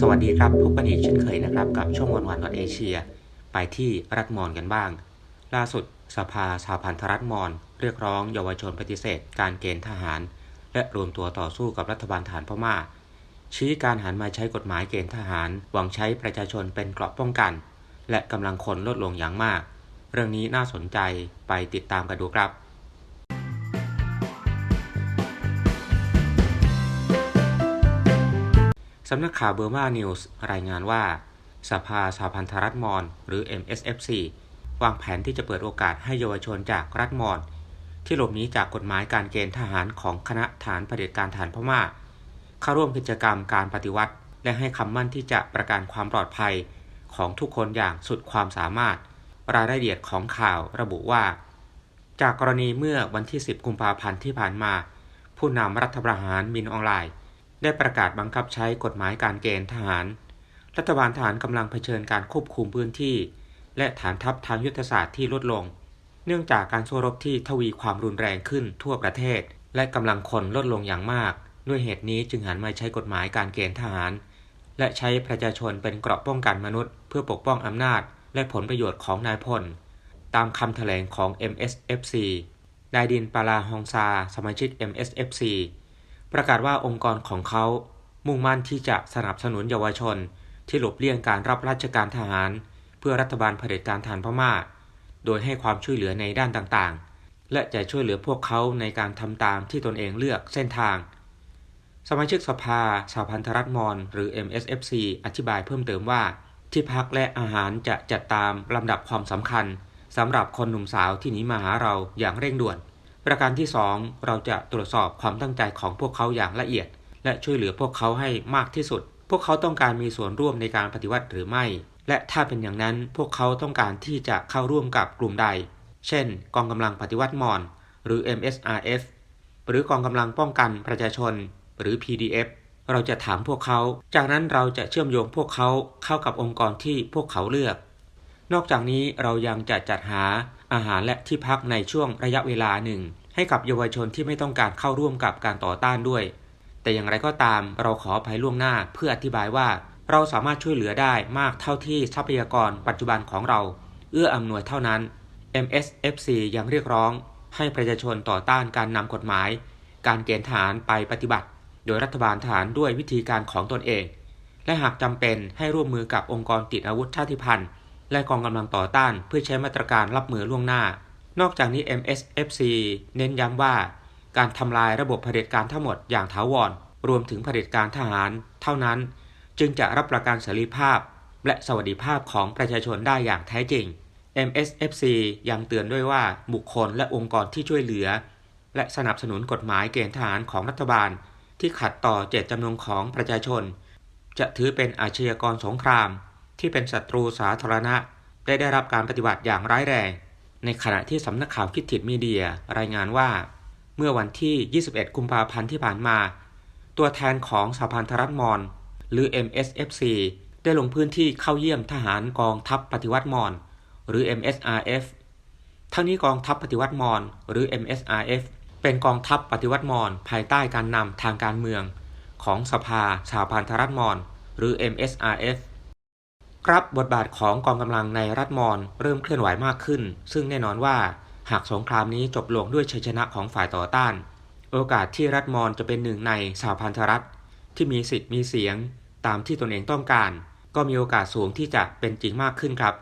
สวัสดีครับพบกันอีกเช่นเคยนะครับ กับช่วงวันวันดอเอเชีย ไปที่รัฐมอนกันบ้าง ล่าสุดสภาสหพันธรัฐมอนเรียกร้องเยาวชนปฏิเสธ การเกณฑ์ทหาร และรวมตัวต่อสู้กับรัฐบาลฐานพม่า ชี้การหันมาใช้กฎหมายเกณฑ์ทหาร หวังใช้ประชาชนเป็นเกราะป้องกัน และกำลังคนลดลงอย่างมาก เรื่องนี้น่าสนใจไปติดตามกันดูครับ สำนักข่าวเบอร์มานิวส์รายงานว่า สภาสหพันธรัฐมอญหรือ MSFC วางแผนที่จะเปิดโอกาสให้เยาวชนจากรัฐมอญที่หลบหนีจากกฎหมายการเกณฑ์ทหารของคณะฐานเผด็จการฐานพม่า เข้าร่วมกิจกรรมการปฏิวัติ และให้คำมั่นที่จะประกันความปลอดภัยของทุกคนอย่างสุดความสามารถ รายละเอียดของข่าวระบุว่า จากกรณีเมื่อวันที่ 10 กุมภาพันธ์ที่ผ่านมา ผู้นำรัฐประหารมินออนไลน์ ได้ประกาศบังคับใช้กฎหมายการเกณฑ์ทหาร รัฐบาลทหารกำลังเผชิญการควบคุมพื้นที่ และฐานทัพทางยุทธศาสตร์ที่ลดลง เนื่องจากการสู้รบที่ทวีความรุนแรงขึ้นทั่วประเทศ และกำลังคนลดลงอย่างมาก ด้วยเหตุนี้จึงหันมาใช้กฎหมายการเกณฑ์ทหาร และใช้ประชาชนเป็นเกราะป้องกันมนุษย์ เพื่อปกป้องอำนาจ และผลประโยชน์ของนายพล ตามคำแถลงของ MSFC นายดินปาลาฮองซา สมาชิก MSFC ประกาศว่าองค์กรของเขามุ่งมั่นที่จะสนับสนุนเยาวชน ที่หลบเลี่ยงการรับราชการทหาร เพื่อรัฐบาลเผด็จการฐานพม่า โดยให้ความช่วยเหลือในด้านต่างๆ และจะช่วยเหลือพวกเขาในการทำตามที่ตนเองเลือกเส้นทาง สมาชิกสภาสหพันธรัฐมอญหรือ MSFC อธิบายเพิ่มเติมว่า ที่พักและอาหารจะจัดตามลำดับความสำคัญสำหรับคนหนุ่มสาวที่หนีมาหาเราอย่างเร่งด่วน ประการที่ 2 เราจะตรวจสอบความตั้งใจของพวกเขาอย่างละเอียด และช่วยเหลือพวกเขาให้มากที่สุด พวกเขาต้องการมีส่วนร่วมในการปฏิวัติหรือไม่ และถ้าเป็นอย่างนั้นพวกเขาต้องการที่จะเข้าร่วมกับกลุ่มใด เช่น กองกำลังปฏิวัติมอญหรือ MSRF หรือกองกำลังป้องกันประชาชน หรือ PDF เราจะถามพวกเขา จากนั้นเราจะเชื่อมโยงพวกเขาเข้ากับองค์กรที่พวกเขาเลือก นอกจากนี้เรายังจะจัดหา อาหารและที่พักในช่วงระยะเวลาหนึ่ง ให้กับเยาวชนที่ไม่ต้องการเข้าร่วมกับการต่อต้านด้วย แต่อย่างไรก็ตามเราขออภัยล่วงหน้าเพื่ออธิบายว่า เราสามารถช่วยเหลือได้มากเท่าที่ทรัพยากรปัจจุบันของเรา เอื้ออำนวยเท่านั้น MSFC ยังเรียกร้อง ให้ประชาชนต่อต้านการนำกฎหมาย การเกณฑ์ทหารไปปฏิบัติ โดยรัฐบาลทหารด้วยวิธีการของตนเอง และหากจำเป็นให้ร่วมมือกับองค์กรติดอาวุธชาติพันธุ์ และกองกำลังต่อต้านเพื่อใช้มาตรการรับมือล่วงหน้า นอกจากนี้ MSFC เน้นย้ำว่า การทำลายระบบเผด็จการทั้งหมดอย่างถาวรรวมถึงเผด็จการทหาร เท่านั้น จึงจะรับประกันเสรีภาพ และสวัสดิภาพของประชาชนได้อย่างแท้จริง MSFC ยังเตือนด้วยว่าบุคคลและองค์กรที่ช่วยเหลือ และสนับสนุนกฎหมายเกณฑ์ทหารของรัฐบาล ที่ขัดต่อเจตจำนงของประชาชน จะถือเป็นอาชญากรสงคราม ที่เป็นศัตรูสาธารณะ ได้ได้รับการปฏิบัติอย่างร้ายแรง ในขณะที่สำนักข่าวคิดถิดมีเดียรายงานว่า เมื่อวันที่ 21 กุมภาพันธ์ที่ผ่านมา ตัวแทนของสหพันธรัฐมอญหรือ MSFC ได้ลงพื้นที่เข้าเยี่ยมทหารกองทัพปฏิวัติมอญหรือ MSRF ทั้งนี้กองทัพปฏิวัติมอญหรือ MSRF เป็นกองทัพปฏิวัติมอญภายใต้การนำทางการเมือง ของสภาสหพันธรัฐมอญหรือ MSRF ครับบทบาทของกองกำลังในรัฐมอญเริ่มเคลื่อนไหวมากขึ้น ซึ่งแน่นอนว่าหากสงครามนี้จบลงด้วยชัยชนะของฝ่ายต่อต้าน โอกาสที่รัฐมอญจะเป็นหนึ่งในสหพันธรัฐที่มีสิทธิ์มีเสียง ตามที่ตนเองต้องการ ก็มีโอกาสสูงที่จะเป็นจริงมากขึ้นครับ